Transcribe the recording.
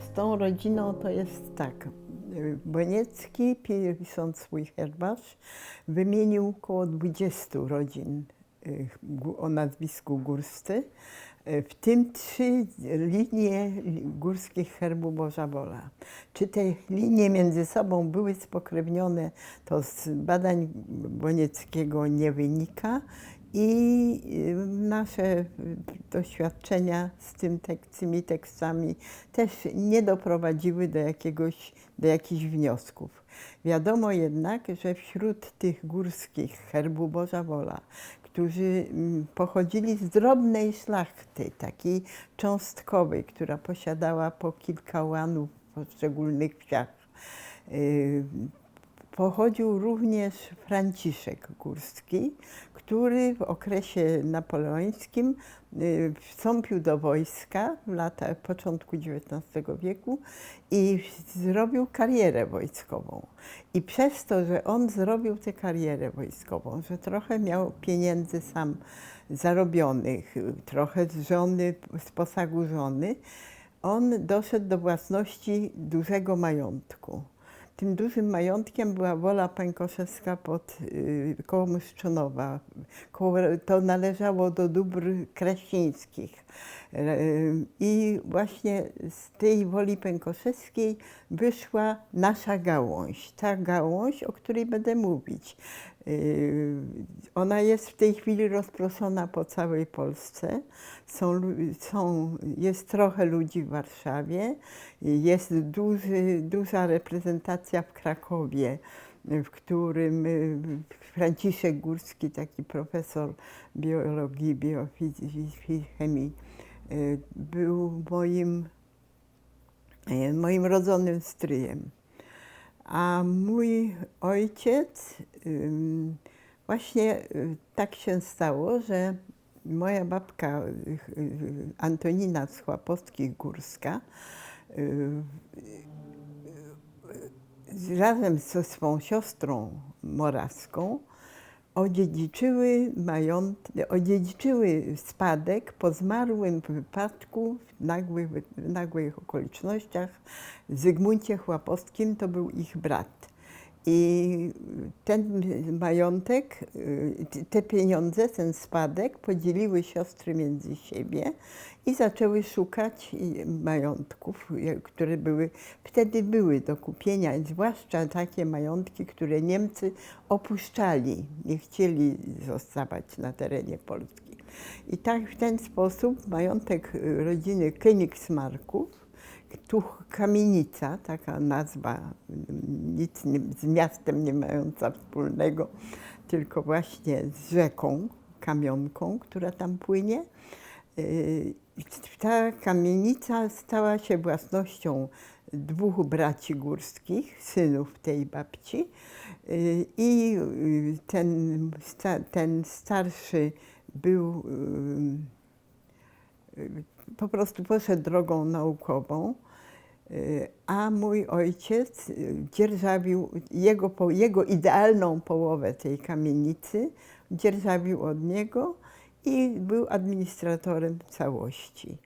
z tą rodziną to jest tak. Boniecki, pisząc swój herbarz, wymienił około 20 rodzin y, o nazwisku Górscy, w tym trzy linie li- górskich herbu Boża Wola. Czy te linie między sobą były spokrewnione, to z badań Bonieckiego nie wynika i y, nasze y, doświadczenia z, tym tek- tymi tekstami też nie doprowadziły do, jakiegoś, do jakichś wniosków. Wiadomo jednak, że wśród tych górskich herbu Boża Wola, którzy mm, pochodzili z drobnej szlachty, takiej cząstkowej, która posiadała po kilka łanów w poszczególnych wsiach, y, pochodził również Franciszek Górski, który w okresie napoleońskim y, wstąpił do wojska w latach początku XIX wieku i zrobił karierę wojskową. I przez to, że on zrobił tę karierę wojskową, że trochę miał pieniędzy sam zarobionych, y, trochę z żony, z posagu żony, on doszedł do własności dużego majątku. Tym dużym majątkiem była Wola Pękoszewska pod y, koło Myszczonowa. To należało do dóbr krasińskich. Y, I właśnie z tej Woli Pękoszewskiej wyszła nasza gałąź. Ta gałąź, o której będę mówić. Y, Ona jest w tej chwili rozproszona po całej Polsce. Są, są, jest trochę ludzi w Warszawie, jest duży, duża reprezentacja w Krakowie, w którym Franciszek Górski, taki profesor biologii, biofizii, chemii, y, był moim, y, moim rodzonym stryjem. A mój ojciec, właśnie y, tak się stało, że moja babka y, y, Antonina z Chłapowskich Górska y, razem ze swą siostrą morawską odziedziczyły, mająt, odziedziczyły spadek po zmarłym wypadku w nagłych, w nagłych okolicznościach Zygmuncie Chłapowskim, to był ich brat. I ten majątek, y, te pieniądze, ten spadek podzieliły siostry między siebie i zaczęły szukać y, majątków, y, które były, wtedy były do kupienia, zwłaszcza takie majątki, które Niemcy opuszczali, nie chcieli zostawać na terenie Polski. I tak w ten sposób majątek rodziny Königsmarków tu kamienica, taka nazwa, nic z miastem nie mająca wspólnego, tylko właśnie z rzeką, kamionką, która tam płynie. Ta kamienica stała się własnością dwóch braci górskich, synów tej babci. I ten, ten starszy był po prostu poszedł drogą naukową, y, a mój ojciec y, dzierżawił jego, jego idealną połowę tej kamienicy, dzierżawił od niego i był administratorem całości.